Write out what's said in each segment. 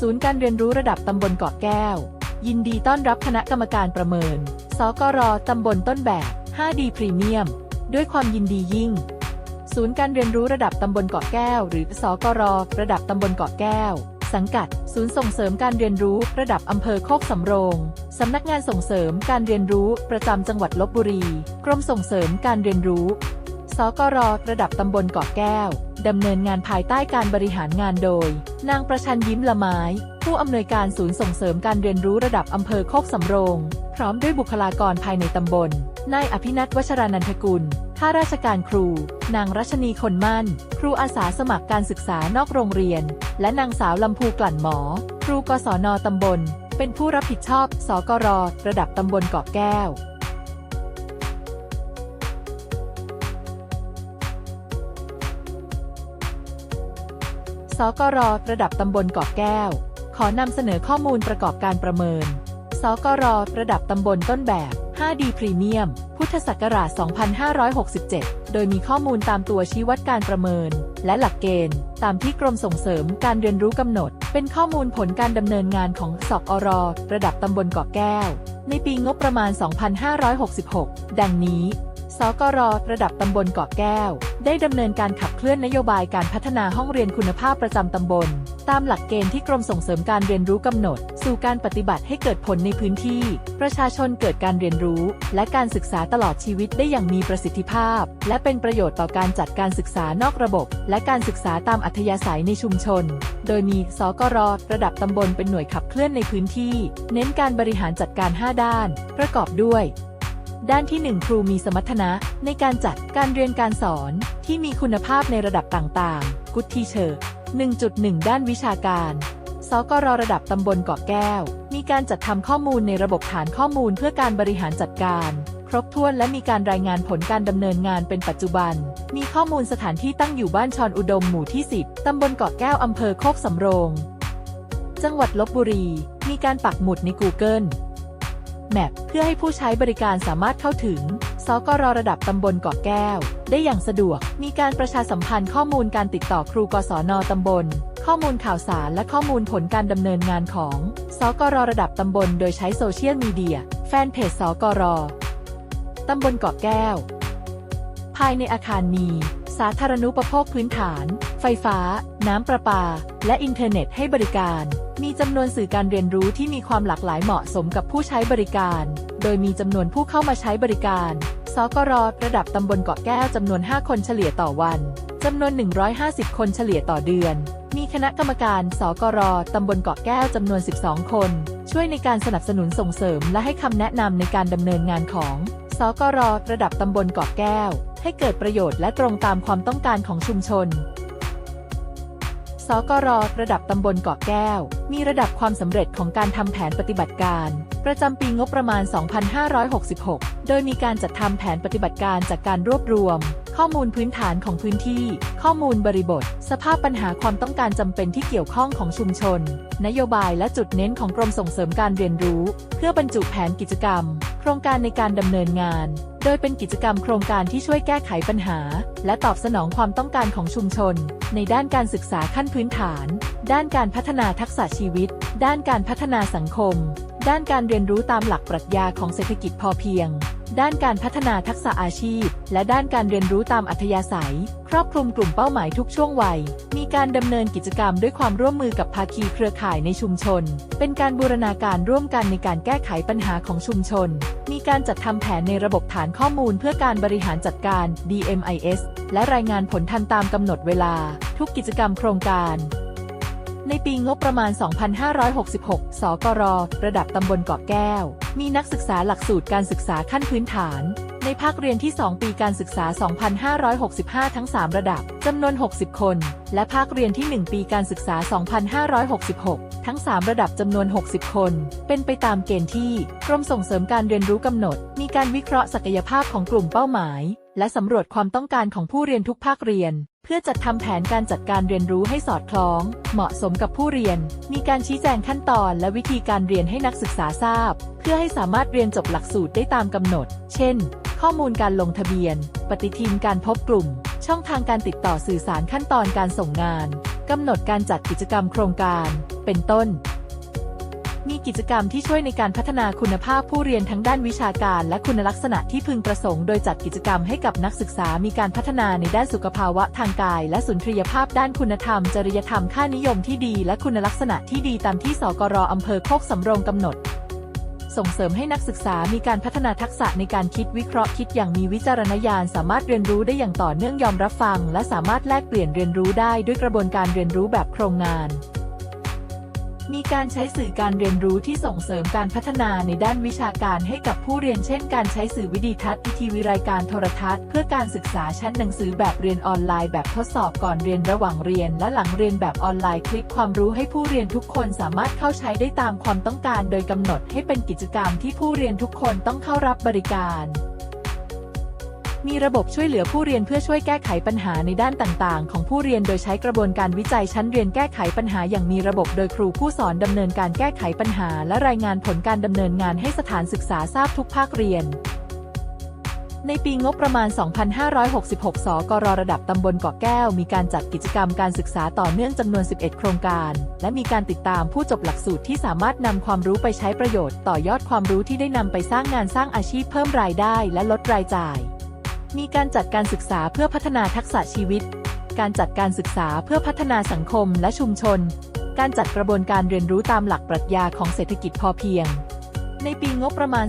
ศูนย์การเรียนรู้ระดับตำบลเกาะแก้ว ยินดีต้อนรับคณะกรรมการประเมิน สกรตำบลต้นแบบ 5D พรีเมียม ด้วยความยินดียิ่ง ศูนย์การเรียนรู้ระดับตำบลเกาะแก้ว หรือสกรระดับตำบลเกาะแก้ว สังกัด ศูนย์ส่งเสริมการเรียนรู้ระดับอำเภอโคกสำโรงสำนักงานส่งเสริมการเรียนรู้ประจำจังหวัดลบบุรี กรมส่งเสริมการเรียนรู้ สกรระดับตำบลเกาะแก้ว ดำเนินงานภายใต้การบริหารงานโดย นางประชันยิ้มละไม้ ผู้อำนวยการศูนย์ส่งเสริมการเรียนรู้ระดับอำเภอโคกสำโรง พร้อมด้วยบุคลากรภายในตำบล นายอภินัทวัชรานันทกุลข้าราชการครู นางรัชนีคนมั่น ครูอาสาสมัครการศึกษานอกโรงเรียน และนางสาวลำพูกลั่นหมอ ครูกศนตำบล เป็นผู้รับผิดชอบ สกร ระดับตำบลเกาะแก้ว สกรระดับตำบลเกาะแก้ว ขอนำเสนอข้อมูลประกอบการประเมิน สกรระดับตำบลต้นแบบ 5D พรีเมียม พุทธศักราช 2567 โดยมีข้อมูลตามตัวชี้วัดการประเมิน และหลักเกณฑ์ ตามที่กรมส่งเสริมการเรียนรู้กำหนด เป็นข้อมูลผลการดำเนินงานของสกรระดับตำบลเกาะแก้ว ในปีงบประมาณ 2566 ดังนี้ สกรระดับตำบลเกาะแก้ว ได้ดำเนินการขับเคลื่อนนโยบายการพัฒนาห้องเรียนคุณภาพประจำตำบล ตามหลักเกณฑ์ที่กรมส่งเสริมการเรียนรู้กำหนด สู่การปฏิบัติให้เกิดผลในพื้นที่ ประชาชนเกิดการเรียนรู้ และการศึกษาตลอดชีวิตได้อย่างมีประสิทธิภาพ และเป็นประโยชน์ต่อการจัดการศึกษานอกระบบ และการศึกษาตามอัธยาศัยในชุมชน โดยมีสกรระดับตำบลเป็นหน่วยขับเคลื่อนในพื้นที่ เน้นการบริหารจัดการ 5 ด้าน ประกอบด้วย ด้านที่ 1 ครูมีสมรรถนะ ในการจัดการเรียนการสอนที่มีคุณภาพในระดับต่างๆ Good Teacher 1.1 ด้านวิชาการ สกรระดับตำบลเกาะแก้ว มีการจัดทำข้อมูลในระบบฐานข้อมูลเพื่อการบริหารจัดการ ครบถ้วนและมีการรายงานผลการดำเนินงานเป็นปัจจุบัน มีข้อมูลสถานที่ตั้งอยู่บ้านชอนอุดมหมู่ที่ 10 ตำบลเกาะแก้วอำเภอโคกสำโรง จังหวัดลบบุรี มีการปักหมุดใน Google Map เพื่อให้ผู้ใช้บริการสามารถเข้าถึง สกรระดับตำบลเกาะแก้ว ได้อย่างสะดวก มีการประชาสัมพันธ์ข้อมูลการติดต่อครูกศนตำบล ข้อมูลข่าวสารและข้อมูลผลการดำเนินงานของ สกรระดับตำบล โดยใช้โซเชียลมีเดีย แฟนเพจสกรตำบลเกาะแก้ว ภายในอาคารมีสาธารณูปโภคพื้นฐาน ไฟฟ้า น้ำประปา และอินเทอร์เน็ตให้บริการ มีจำนวนสื่อการเรียนรู้ที่มีความหลากหลายเหมาะสมกับผู้ใช้บริการ โดยมีจำนวนผู้เข้ามาใช้บริการ สกรระดับตำบลเกาะแก้วจำนวน 5 คนเฉลี่ยต่อวันจำนวน 150 คนเฉลี่ยต่อเดือน มีคณะกรรมการ สกรตำบลเกาะแก้วจำนวน 12 คน ช่วยในการสนับสนุนส่งเสริมและให้คำแนะนำในการดำเนินงานของ สกรระดับตำบลเกาะแก้ว ให้เกิดประโยชน์และตรงตามความต้องการของชุมชน สกรระดับตำบลเกาะแก้ว มีระดับความสำเร็จของการทำแผนปฏิบัติการ ประจำปีงบประมาณ 2566 โดยมีการจัดทำแผนปฏิบัติการจากการรวบรวม ข้อมูลพื้นฐานของพื้นที่ ข้อมูลบริบท สภาพปัญหาความต้องการจำเป็นที่เกี่ยวข้องของชุมชน นโยบายและจุดเน้นของกรมส่งเสริมการเรียนรู้ เพื่อบรรจุแผนกิจกรรม โครงการในการดำเนินงาน โดยเป็นกิจกรรมโครงการที่ช่วยแก้ไขปัญหา และตอบสนองความต้องการของชุมชน ในด้านการศึกษาขั้นพื้นฐาน ด้านการพัฒนาทักษะชีวิต ด้านการพัฒนาสังคม ด้านการเรียนรู้ตามหลักปรัชญาของเศรษฐกิจพอเพียง ด้านการพัฒนาทักษะอาชีพ และด้านการเรียนรู้ตามอัธยาศัย ครอบคลุมกลุ่มเป้าหมายทุกช่วงวัย มีการดำเนินกิจกรรมด้วยความร่วมมือกับภาคีเครือข่ายในชุมชน เป็นการบูรณาการร่วมกันในการแก้ไขปัญหาของชุมชน มีการจัดทำแผนในระบบฐานข้อมูลเพื่อการบริหารจัดการ DMIS และรายงานผลทันตามกำหนดเวลา ทุกกิจกรรมโครงการในปีงบประมาณ 2566 สกร ระดับตำบลเกาะแก้วมีนักศึกษาหลักสูตรการศึกษาขั้นพื้นฐาน ในภาคเรียนที่ 2 ปีการศึกษา 2565 ทั้ง 3 ระดับ จำนวน 60 คน และภาคเรียนที่ 1 ปีการศึกษา 2566 ทั้ง 3 ระดับจำนวน 60 คน เป็นไปตามเกณฑ์ที่กรมส่งเสริมการเรียนรู้กำหนด มีการวิเคราะห์ศักยภาพของกลุ่มเป้าหมาย และสำรวจความต้องการของผู้เรียนทุกภาคเรียนเพื่อจัดทำแผนการจัดการเรียนรู้ให้สอดคล้อง เหมาะสมกับผู้เรียน มีการชี้แจงขั้นตอนและวิธีการเรียนให้นักศึกษาทราบเพื่อให้สามารถเรียนจบหลักสูตรได้ตามกำหนด เช่น ข้อมูลการลงทะเบียน ปฏิทินการพบกลุ่ม ช่องทางการติดต่อสื่อสารขั้นตอนการส่งงานกำหนดการจัดกิจกรรมโครงการ เป็นต้น มีกิจกรรมที่ช่วยในการพัฒนาคุณภาพผู้เรียนทั้งด้านวิชาการและคุณลักษณะที่พึงประสงค์ โดยจัดกิจกรรมให้กับนักศึกษามีการพัฒนาในด้านสุขภาวะทางกาย และสุนทรียภาพด้านคุณธรรม จริยธรรมค่านิยมที่ดี และคุณลักษณะที่ดีตามที่สกรออำเภอโคกสำโรงกำหนด ส่งเสริมให้นักศึกษามีการพัฒนาทักษะในการคิดวิเคราะห์คิดอย่างมีวิจารณญาณ สามารถเรียนรู้ได้อย่างต่อเนื่องยอมรับฟัง และสามารถแลกเปลี่ยนเรียนรู้ได้ด้วยกระบวนการเรียนรู้แบบโครงงาน มีการใช้สื่อการเรียนรู้ที่ส่งเสริมการพัฒนาในด้านวิชาการให้กับผู้เรียนเช่น การใช้สื่อวิดีทัศน์ทีวีรายการโทรทัศน์ เพื่อการศึกษาชั้นหนังสือแบบเรียนออนไลน์แบบทดสอบก่อนเรียนระหว่างเรียน และหลังเรียนแบบออนไลน์คลิปความรู้ให้ผู้เรียนทุกคนสามารถเข้าใช้ได้ตามความต้องการ โดยกำหนดให้เป็นกิจกรรมที่ผู้เรียนทุกคนต้องเข้ารับบริการ มีระบบช่วยเหลือผู้เรียนเพื่อช่วยแก้ไขปัญหาในด้านต่างๆ ของผู้เรียนโดยใช้กระบวนการวิจัยชั้นเรียนแก้ไขปัญหาอย่างมีระบบโดยครูผู้สอนดำเนินการแก้ไขปัญหา และรายงานผลการดำเนินงานให้สถานศึกษาทราบทุกภาคเรียน ในปีงบประมาณ 2566 สกรระดับตำบลเกาะแก้ว มีการจัดกิจกรรมการศึกษาต่อเนื่องจำนวน 11 โครงการ และมีการติดตามผู้จบหลักสูตรที่สามารถนำความรู้ไปใช้ประโยชน์ ต่อยอดความรู้ที่ได้นำไปสร้างงานสร้างอาชีพเพิ่มรายได้ และลดรายจ่าย มีการจัดการศึกษาเพื่อพัฒนาทักษะชีวิต การจัดการศึกษาเพื่อพัฒนาสังคมและชุมชน การจัดกระบวนการเรียนรู้ตามหลักปรัชญาของเศรษฐกิจพอเพียง ในปีงบประมาณ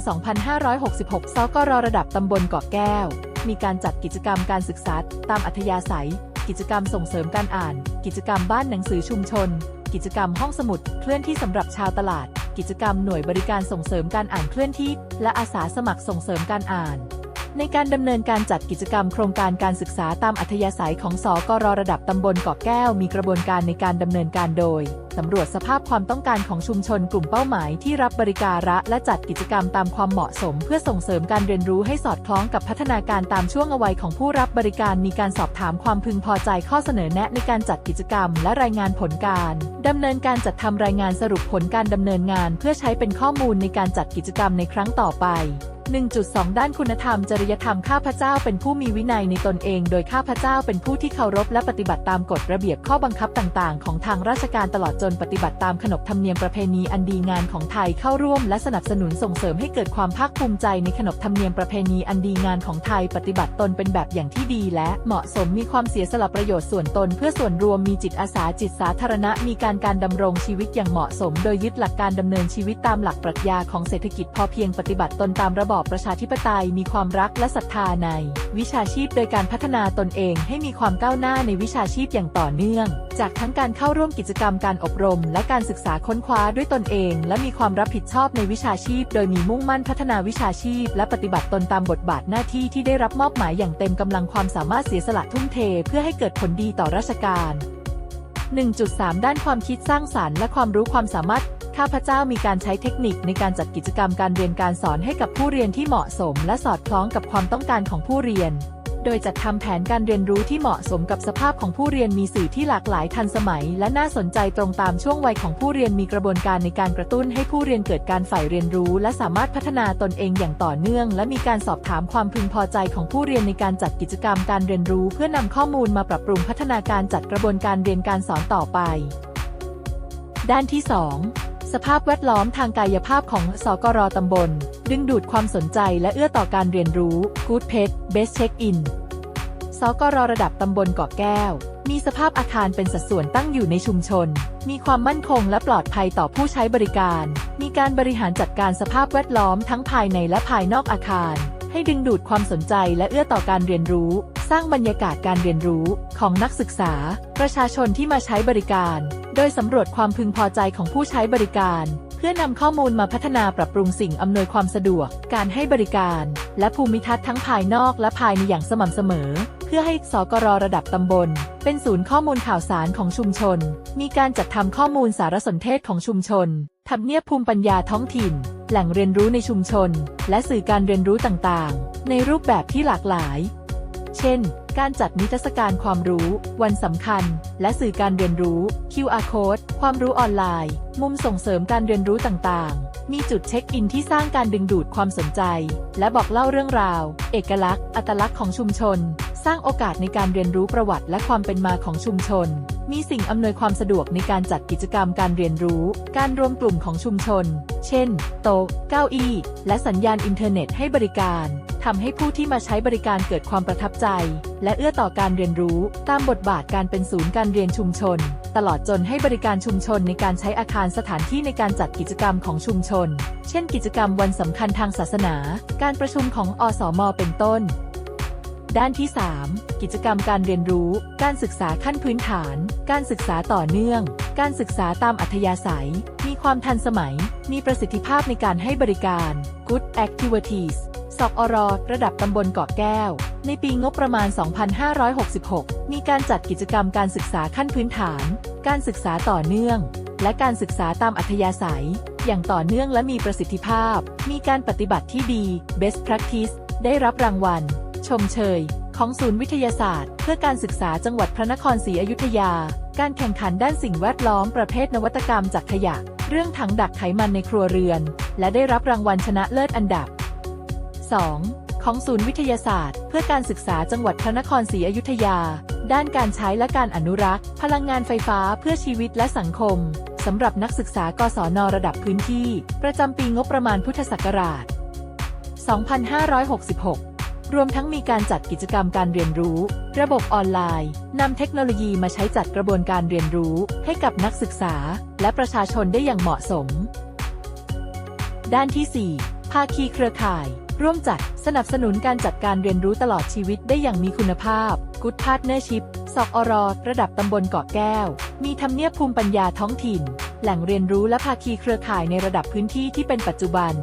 2566 สกรระดับตำบลเกาะแก้ว มีการจัดกิจกรรมการศึกษาตามอัธยาศัย กิจกรรมส่งเสริมการอ่าน กิจกรรมบ้านหนังสือชุมชน กิจกรรมห้องสมุด เคลื่อนที่สำหรับชาวตลาด กิจกรรมหน่วยบริการส่งเสริมการอ่านเคลื่อนที่ และอาสาสมัครส่งเสริมการอ่าน ในการดำเนินการจัดกิจกรรมโครงการการศึกษาตามอัธยาศัยของสกรระดับตำบลเกาะแก้ว มีกระบวนการในการดำเนินการโดยสำรวจสภาพความต้องการของชุมชนกลุ่มเป้าหมายที่รับบริการะและจัดกิจกรรมตามความเหมาะสม เพื่อส่งเสริมการเรียนรู้ให้สอดคล้องกับพัฒนาการตามช่วงวัยของผู้รับบริการมีการสอบถามความพึงพอใจข้อเสนอแนะในการจัดกิจกรรม และรายงานผลการดำเนินการจัดทำรายงานสรุปผลการดำเนินงาน เพื่อใช้เป็นข้อมูลในการจัดกิจกรรมในครั้งต่อไป 1.2 ด้านคุณธรรมจริยธรรมข้าพเจ้าเป็นผู้มีวินัยในตนเอง โดยข้าพเจ้าเป็นผู้ที่เคารพและปฏิบัติตามกฎระเบียบข้อบังคับต่างๆ ของทางราชการตลอดจนปฏิบัติตามขนบธรรมเนียมประเพณีอันดีงามของไทยเข้าร่วม และสนับสนุนส่งเสริมให้เกิดความภาคภูมิใจในขนบธรรมเนียมประเพณีอันดีงามของไทยปฏิบัติตนเป็นแบบอย่างที่ดี และเหมาะสมมีความเสียสละประโยชน์ส่วนตน เพื่อส่วนรวมมีจิตอาสาจิตสาธารณะมีการการดำรงชีวิตอย่างเหมาะสม โดยยึดหลักการดำเนินชีวิตตามหลักปรัชญาของเศรษฐกิจพอเพียงปฏิบัติตนตามระบอบประชาธิปไตยมีความรักและศรัทธาใน วิชาชีพโดยการพัฒนาตนเองให้มีความก้าวหน้าในวิชาชีพอย่างต่อเนื่อง จากทั้งการเข้าร่วมกิจกรรมการอบรม และการศึกษาค้นคว้าด้วยตนเอง และมีความรับผิดชอบในวิชาชีพ โดยมีมุ่งมั่นพัฒนาวิชาชีพ และปฏิบัติตนตามบทบาทหน้าที่ที่ได้รับมอบหมายอย่างเต็มกำลังความสามารถเสียสละทุ่มเท เพื่อให้เกิดผลดีต่อราชการ 1.3 ด้านความคิดสร้างสารรค์และความรู้ความสามารถ ข้าพเจ้ามีการใช้เทคนิคในการจัดกิจกรรมการเรียนการสอนให้กับผู้เรียนที่เหมาะสม และสอดคล้องกับความต้องการของผู้เรียน โดยจัดทำแผนการเรียนรู้ที่เหมาะสมกับสภาพของผู้เรียนมีสื่อที่หลากหลายทันสมัย และน่าสนใจตรงตามช่วงวัยของผู้เรียนมีกระบวนการในการกระตุ้นให้ผู้เรียนเกิดการใฝ่เรียนรู้ และสามารถพัฒนาตนเองอย่างต่อเนื่อง และมีการสอบถามความพึงพอใจของผู้เรียนในการจัดกิจกรรมการเรียนรู้ เพื่อนำข้อมูลมาปรับปรุงพัฒนาการจัดกระบวนการเรียนการสอนต่อไป ด้านที่ 2 สภาพแวดล้อมทางกายภาพของสกรตำบล ดึงดูดความสนใจและเอื้อต่อการเรียนรู้ Good Pet Best Check In สกรระดับตำบลเกาะแก้ว มีสภาพอาคารเป็นสัดส่วนตั้งอยู่ในชุมชน มีความมั่นคงและปลอดภัยต่อผู้ใช้บริการ มีการบริหารจัดการสภาพแวดล้อมทั้งภายในและภายนอกอาคาร ให้ดึงดูดความสนใจและเอื้อต่อการเรียนรู้ สร้างบรรยากาศการเรียนรู้ของนักศึกษา ประชาชนที่มาใช้บริการ โดยสำรวจความพึงพอใจของผู้ใช้บริการ เพื่อนำข้อมูลมาพัฒนาปรับปรุงสิ่งอำนวยความสะดวก การให้บริการ และภูมิทัศน์ทั้งภายนอกและภายในอย่างสม่ำเสมอ เพื่อให้สกรระดับตำบล เป็นศูนย์ข้อมูลข่าวสารของชุมชน มีการจัดทำข้อมูลสารสนเทศของชุมชนทำเนียบภูมิปัญญาท้องถิ่น แหล่งเรียนรู้ในชุมชน และสื่อการเรียนรู้ต่างๆ ในรูปแบบที่หลากหลาย เช่น การจัดนิทรรศการความรู้ วันสำคัญ และสื่อการเรียนรู้ QR code ความรู้ออนไลน์ มุมส่งเสริมการเรียนรู้ต่างๆ มีจุดเช็คอินที่สร้างการดึงดูดความสนใจ และบอกเล่าเรื่องราว เอกลักษณ์ อัตลักษณ์ของชุมชน สร้างโอกาสในการเรียนรู้ประวัติและความเป็นมาของชุมชน มีสิ่งอำนวยความสะดวกในการจัดกิจกรรมการเรียนรู้ การรวมกลุ่มของชุมชน เช่น โต๊ะ เก้าอี้ และสัญญาณอินเทอร์เน็ตให้บริการทำให้ผู้ที่มาใช้บริการเกิดความประทับใจ และเอื้อต่อการเรียนรู้ตามบทบาทการเป็นศูนย์การเรียนชุมชน ตลอดจนให้บริการชุมชนในการใช้อาคารสถานที่ในการจัดกิจกรรมของชุมชน เช่น กิจกรรมวันสำคัญทางศาสนา การประชุมของอสม เป็นต้น ด้านที่ 3 กิจกรรมการเรียนรู้ การศึกษาขั้นพื้นฐาน การศึกษาต่อเนื่อง การศึกษาตามอัธยาศัย มีความทันสมัย มีประสิทธิภาพในการให้บริการ Good Activities สอบอรระดับตำบลเกาะแก้ว ในปีงบประมาณ 2566 มีการจัดกิจกรรมการศึกษาขั้นพื้นฐาน การศึกษาต่อเนื่อง และการศึกษาตามอัธยาศัย อย่างต่อเนื่องและมีประสิทธิภาพ มีการปฏิบัติที่ดี Best Practice ได้รับรางวัล ชมเชย ของศูนย์วิทยาศาสตร์ เพื่อการศึกษาจังหวัดพระนครศรีอยุธยา การแข่งขันด้านสิ่งแวดล้อมประเภทนวัตกรรมจากขยะ เรื่องถังดักไขมันในครัวเรือน และได้รับรางวัลชนะเลิศอันดับ 2. ของศูนย์วิทยาศาสตร์ เพื่อการศึกษาจังหวัดพระนครศรีอยุธยา ด้านการใช้และการอนุรักษ์ พลังงานไฟฟ้าเพื่อชีวิตและสังคมสำหรับนักศึกษากศนระดับพื้นที่ ประจำปีงบประมาณพุทธศักราช 2566 รวมทั้งมีการจัดกิจกรรมการเรียนรู้ ระบบออนไลน์นำเทคโนโลยีมาใช้จัดกระบวนการเรียนรู้ให้กับนักศึกษา และประชาชนได้อย่างเหมาะสม ด้านที่ 4 ภาคีเครือข่าย ร่วมจัดสนับสนุนการจัดการเรียนรู้ตลอดชีวิตได้อย่างมีคุณภาพ Good Partnership สอกอรระดับตำบลเกาะแก้ว มีทำเนียบภูมิปัญญาท้องถิ่น แหล่งเรียนรู้และภาคีเครือข่ายในระดับพื้นที่ที่เป็นปัจจุบัน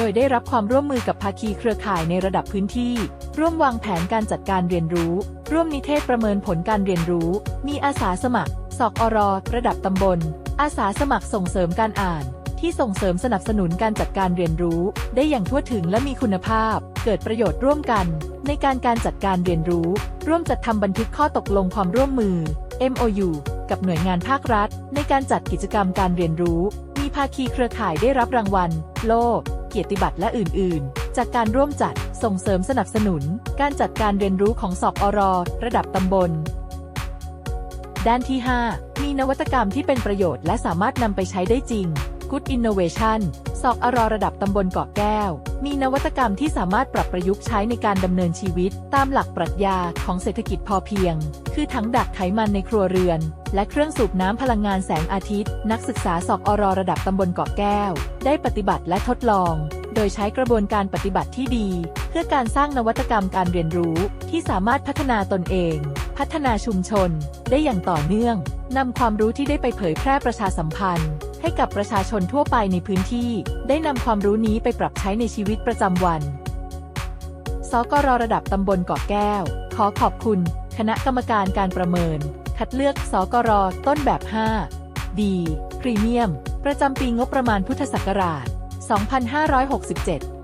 โดยได้รับความร่วมมือกับภาคีเครือข่ายในระดับพื้นที่ ร่วมวางแผนการจัดการเรียนรู้ ร่วมนิเทศประเมินผลการเรียนรู้ มีอาสาสมัคร สอกอรระดับตำบล อาสาสมัครส่งเสริมการอ่านที่ส่งเสริมสนับสนุนการจัดการเรียนรู้ ได้อย่างทั่วถึงและมีคุณภาพ เกิดประโยชน์ร่วมกัน ในการการจัดการเรียนรู้ ร่วมจัดทำบันทึกข้อตกลงความร่วมมือ MOU กับหน่วยงานภาครัฐ ในการจัดกิจกรรมการเรียนรู้ มีภาคีเครือข่ายได้รับรางวัล โล่ เกียรติบัตรและอื่น ๆ จากการร่วมจัดส่งเสริมสนับสนุน การจัดการเรียนรู้ของสอบอรระดับตำบล ด้านที่ 5 มีนวัตกรรมที่เป็นประโยชน์และสามารถนำไปใช้ได้จริง Good Innovation สอกอรระดับตำบลเกาะแก้ว มีนวัตกรรมที่สามารถปรับประยุกต์ใช้ในการดำเนินชีวิต ตามหลักปรัชญาของเศรษฐกิจพอเพียง คือถังดักไขมันในครัวเรือน และเครื่องสูบน้ำพลังงานแสงอาทิตย์ นักศึกษาสอกอรระดับตำบลเกาะแก้ว ได้ปฏิบัติและทดลอง โดยใช้กระบวนการปฏิบัติที่ดี เพื่อการสร้างนวัตกรรมการเรียนรู้ที่สามารถพัฒนาตนเอง พัฒนาชุมชน ได้อย่างต่อเนื่องนำความรู้ที่ได้ไปเผยแพร่ประชาสัมพันธ์ ให้กับประชาชนทั่วไปในพื้นที่ ได้นำความรู้นี้ไปปรับใช้ในชีวิตประจำวัน สกรระดับตำบลเกาะแก้ว ขอขอบคุณ คณะกรรมการการประเมิน คัดเลือกสกรต้นแบบ 5 ดีพรีเมียม ประจำปีงบประมาณพุทธศักราช 2567